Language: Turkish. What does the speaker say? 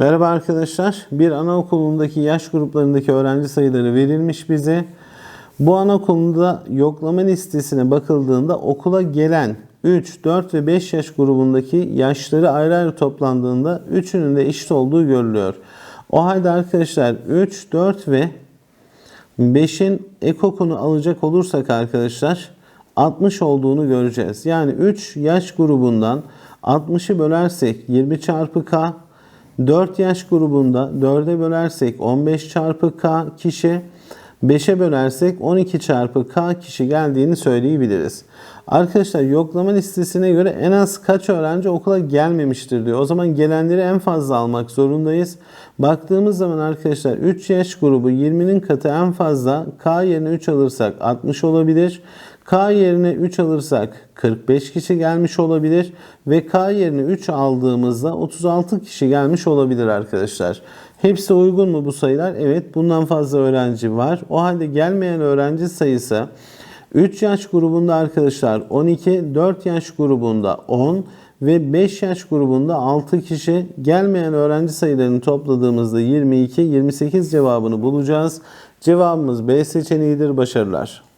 Merhaba arkadaşlar. Bir anaokulundaki yaş gruplarındaki öğrenci sayıları verilmiş bize. Bu anaokulunda yoklama listesine bakıldığında okula gelen 3, 4 ve 5 yaş grubundaki yaşları ayrı ayrı toplandığında üçünün de eşit olduğu görülüyor. O halde arkadaşlar 3, 4 ve 5'in ekokunu alacak olursak arkadaşlar 60 olduğunu göreceğiz. Yani 3 yaş grubundan 60'ı bölersek 20 çarpı k 4 yaş grubunda 4'e bölersek 15 çarpı k kişi 5'e bölersek 12 çarpı k kişi geldiğini söyleyebiliriz. Arkadaşlar yoklama listesine göre en az kaç öğrenci okula gelmemiştir diyor. O zaman gelenleri en fazla almak zorundayız. Baktığımız zaman arkadaşlar 3 yaş grubu 20'nin katı en fazla k yerine 3 alırsak 60 olabilir. K yerine 3 alırsak 45 kişi gelmiş olabilir ve K yerine 3 aldığımızda 36 kişi gelmiş olabilir arkadaşlar. Hepsi uygun mu bu sayılar? Evet bundan fazla öğrenci var. O halde gelmeyen öğrenci sayısı 3 yaş grubunda arkadaşlar 12, 4 yaş grubunda 10 ve 5 yaş grubunda 6 kişi gelmeyen öğrenci sayılarını topladığımızda 22, 28 cevabını bulacağız. Cevabımız B seçeneğidir. Başarılar.